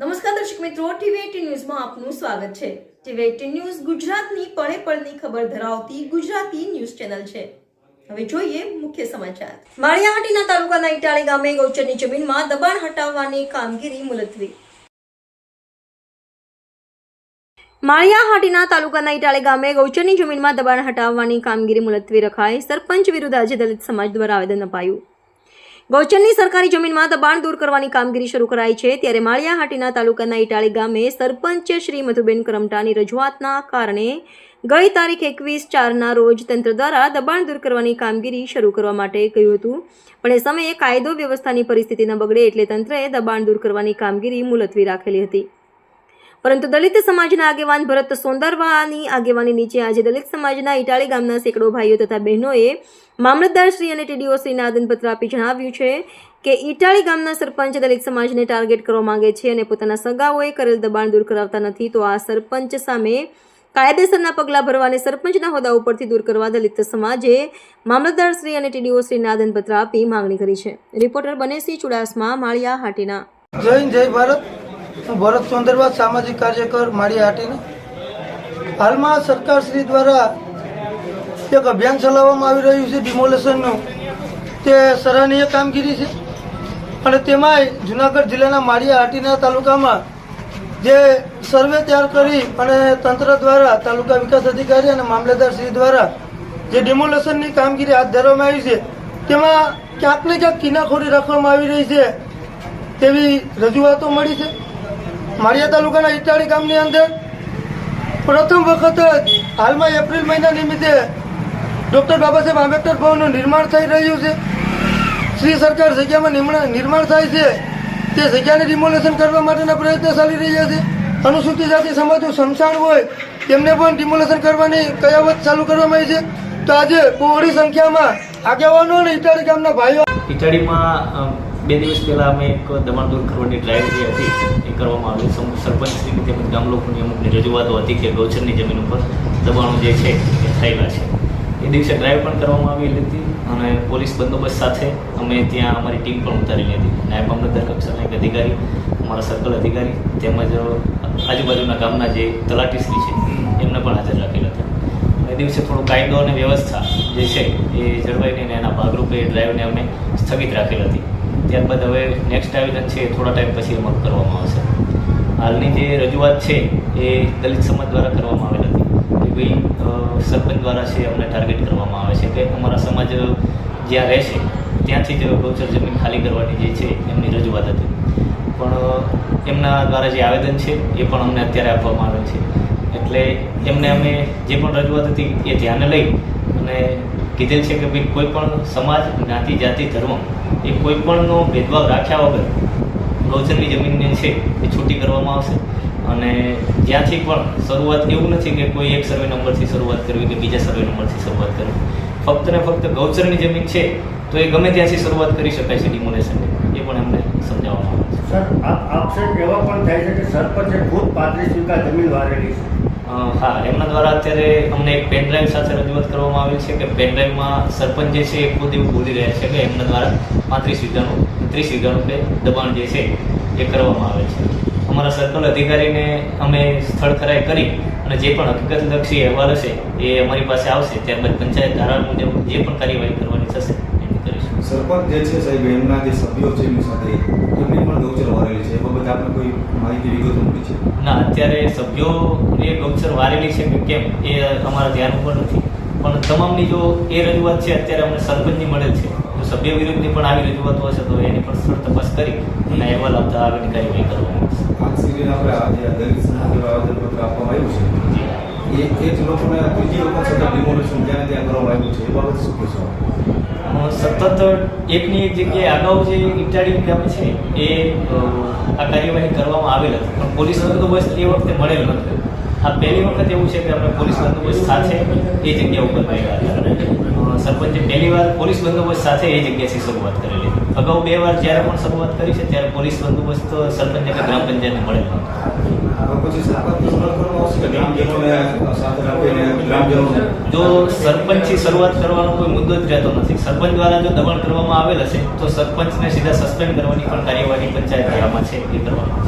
નમસ્કાર દર્શક મિત્રો ટીવી ન્યૂઝમાં આપનું સ્વાગત છે. ટીવી એટીન ન્યૂઝ ગુજરાતની પળે પળની ખબર ધરાવતી ગુજરાતી ન્યૂઝ ચેનલ છે. હવે જોઈએ મુખ્ય સમાચાર. માળિયાહાટીના તાલુકાના ઇટાળી ગામે ગૌચરની જમીનમાં દબાણ હટાવવાની કામગીરી મુલતવી. માળિયાહાટીના તાલુકાના ઇટાળી ગામે ગૌચરની જમીનમાં દબાણ હટાવવાની કામગીરી મુલતવી રખાઈ સરપંચ વિરુદ્ધ આજે દલિત સમાજ દ્વારા આવેદન અપાયું. ગૌચરની સરકારી જમીનમાં દબાણ દૂર કરવાની કામગીરી શરૂ કરાઈ છે. ત્યારે માળિયાહાટીના તાલુકાના ઇટાળી ગામે સરપંચ શ્રી મધુબેન કરમટાની રજૂઆતના કારણે ગઈ તારીખ એકવીસ ચારના રોજ તંત્ર દ્વારા દબાણ દૂર કરવાની કામગીરી શરૂ કરવા માટે કહ્યું હતું. પણ એ સમયે કાયદો વ્યવસ્થાની પરિસ્થિતિ ન બગડે એટલે તંત્રએ દબાણ દૂર કરવાની કામગીરી મુલતવી રાખેલી હતી. પરંતુ દલિત સમાજના આગેવાન ભરત સોંદરવાની આગેવાની નીચે આજે દલિત સમાજના ઇટાળી ગામના સેંકડો ભાઈઓ તથા બહેનોએ મામલતદારશ્રી અને ટીડીઓશ્રીને આદનપત્ર આપી જણાવ્યું છે કે ઇટાળી ગામના સરપંચ દલિત સમાજને ટાર્ગેટ કરવા માંગે છે અને પોતાના સગાઓએ કરેલ દબાણ દૂર કરાવતા નથી, તો આ સરપંચ સામે કાયદેસરના પગલાં ભરવાને સરપંચના હોદ્દા ઉપરથી દૂર કરવા દલિત સમાજે મામલતદારશ્રી અને ટીડીઓ શ્રીને આદનપત્ર આપી માંગણી કરી છે. રિપોર્ટર બનેસિંહ ચુડાસમા, માળિયા, હાટીના. જય જય ભારત. હું ભરત સોંદરવા સામાજિક કાર્યકર માળી હાટીનો હાલમાં સરકારશ્રી દ્વારા એક અભિયાન ચલાવવામાં આવી રહ્યું છે ડિમોલેશનનું તે સરાહનીય કામગીરી છે. અને તેમાંય જુનાગઢ જિલ્લાના માળિયા હાટીના તાલુકામાં જે સર્વે તૈયાર કરી અને તંત્ર દ્વારા, તાલુકા વિકાસ અધિકારી અને મામલેદાર શ્રી દ્વારા જે ડિમોલેશનની કામગીરી હાથ ધરવામાં આવી છે, તેમાં ક્યાંક ને ક્યાંક કિનાખોરી રાખવામાં આવી રહી છે, તેવી રજૂઆતો મળી છે. માળિયા તાલુકાના ઇટાળી ગામની અંદર પ્રથમ વખત હાલમાં એપ્રિલ મહિના નિમિત્તે ડૉક્ટર બાબા સાહેબ આંબેડકર ભવનનું નિર્માણ થઈ રહ્યું છે. શ્રી સરકાર જગ્યામાં નિર્માણ થાય છે. તે જગ્યાને ડિમોલેશન કરવા માટેના પ્રયત્ન ચાલી રહ્યા છે. અનુસૂચિત જાતિ સમાજનું સમસાણ હોય તેમને પણ ડિમોલેશન કરવાની કયાવત ચાલુ કરવામાં આવી છે. તો આજે બહોળી સંખ્યામાં આગેવાનો અને ઇટાળી ગામના ભાઈઓ ઇટાડીમાં અ, બે દિવસ પહેલાં અમે એક દમણ દૂર કરવાની ડ્રાઈવ જે હતી, એ કરવામાં આવી. સરપંચશ્રીની તેમજ ગામ લોકોની અમુકની રજૂઆતો હતી કે ગૌચરની જમીન ઉપર દબાણો જે છે એ થયેલા છે. એ દિવસે ડ્રાઈવ પણ કરવામાં આવેલી હતી અને પોલીસ બંદોબસ્ત સાથે અમે ત્યાં અમારી ટીમ પણ ઉતારેલી હતી. નાયબ મામલતદાર કક્ષાના એક અધિકારી, અમારા સર્કલ અધિકારી તેમજ આજુબાજુના ગામના જે તલાટીશ્રી છે, એમને પણ હાજર રાખેલા હતા. એ દિવસે થોડો કાયદો અને વ્યવસ્થા જે છે એ જળવાઈને એના ભાગરૂપે ડ્રાઈવને અમે સ્થગિત રાખેલ હતી. ત્યારબાદ હવે નેક્સ્ટ આવેદન છે, થોડા ટાઈમ પછી અમારું કરવામાં આવશે. હાલની જે રજૂઆત છે, એ દલિત સમાજ દ્વારા કરવામાં આવેલ હતી. કે ભાઈ સરપંચ દ્વારા છે, અમને ટાર્ગેટ કરવામાં આવે છે કે અમારા સમાજ જ્યાં રહેશે, ત્યાંથી જ ગૌચર જમીન ખાલી કરવાની જે છે, એમની રજૂઆત હતી. પણ, એમના દ્વારા જે આવેદન છે, એ પણ અમને અત્યારે આપવામાં આવે છે. એટલે એમને અમે જે પણ રજૂઆત હતી, એ ધ્યાને લઈ અને કીધેલ છે કે ભાઈ કોઈ પણ સમાજ, જ્ઞાતિ, જાતિ, ધર્મ એ કોઈ પણનો ભેદભાવ રાખ્યા વગર ગૌચરની જમીનને છે એ છૂટી કરવામાં આવશે. અને જ્યાંથી પણ શરૂઆત એવું નથી કે કોઈ એક સર્વે નંબરથી શરૂઆત કરવી કે બીજા સર્વે નંબરથી શરૂઆત કરવી. ફક્ત ને ફક્ત ગૌચરની જમીન છે તો એ ગમે ત્યાંથી શરૂઆત કરી શકાય છે ડિમોલેશનની એ પણ એમને સમજાવવામાં આવે છે. સર આપ આક્ષેપ એવા પણ થાય છે કે સરપંચે ખુદ પાંત્રીસ વીઘા જમીન વારેલી છે. હા, એમના દ્વારા અત્યારે અમને એક પેનડ્રાઈવ સાથે રજૂઆત કરવામાં આવી છે કે પેનડ્રાઈવમાં સરપંચ જે છે એ ખુદ એવું બોલી રહ્યા છે કે એમના દ્વારા પાંત્રીસ વીઘાનું, ત્રીસ વીઘાનું કે દબાણ જે છે એ કરવામાં આવે છે. અમારા સર્કલ અધિકારીને અમે સ્થળ ખરાઈ કરી અને જે પણ હકીકતલક્ષી અહેવાલ હશે એ અમારી પાસે આવશે, ત્યારબાદ પંચાયત ધારા મુજબ જે પણ કાર્યવાહી કરવાની થશે સરપંચ જે છે સાહેબ એમના જે સભ્યો છે એમની સાથે એમની પણ ગૌચર વારેલી છે. એ બાબતે આપણે કોઈ માહિતી વિગતો મળી છે? ના અત્યારે સભ્યો એ ગૌચર વારેલી છે કે કેમ એ અમારા ધ્યાન ઉપર નથી. પણ તમામની જો એ રજૂઆત છે અત્યારે અમને સરપંચની મળેલ છે. જો સભ્ય વિરુદ્ધની પણ આવી રજૂઆતો હશે તો એની પણ સ્થળ તપાસ કરી અને અહેવાલ આપતા આગળની કાર્યવાહી કરવામાં આવશે. આ સિવાય આપણે આજે દલિત સમાજ આવેદનપત્ર આપવામાં આવ્યું છે. એ એ જ લોકોને બીજી વખત સતત ડિમોલેશન જ્યાં ત્યાં કરવામાં આવ્યું છે, એ બાબત શું કહેશો? સતત એકની એક જગ્યાએ અગાઉ જે ઇટાડી ગામ છે, એ આ કાર્યવાહી કરવામાં આવેલ હતી. પણ પોલીસ બંદોબસ્ત એ વખતે મળેલ નથી આ પહેલી વખત એવું છે કે આપણે પોલીસ બંદોબસ્ત સાથે એ જગ્યા ઉપર મળ્યા હતા. સરપંચે પહેલી વાર પોલીસ બંદોબસ્ત સાથે એ જગ્યાથી શરૂઆત કરેલી. અગાઉ બે વાર જ્યારે પણ શરૂઆત કરી છે ત્યારે પોલીસ બંદોબસ્ત સરપંચ કે ગ્રામ પંચાયતને મળેલ જો સરપંચથી શરૂઆત કરવાનો કોઈ મુદ્દો જ રહેતો નથી. સરપંચ દ્વારા જો દબાણ કરવામાં આવેલ હશે તો સરપંચને સીધા સસ્પેન્ડ કરવાની પણ કાર્યવાહી પંચાયત ધારામાં છે એ આવશે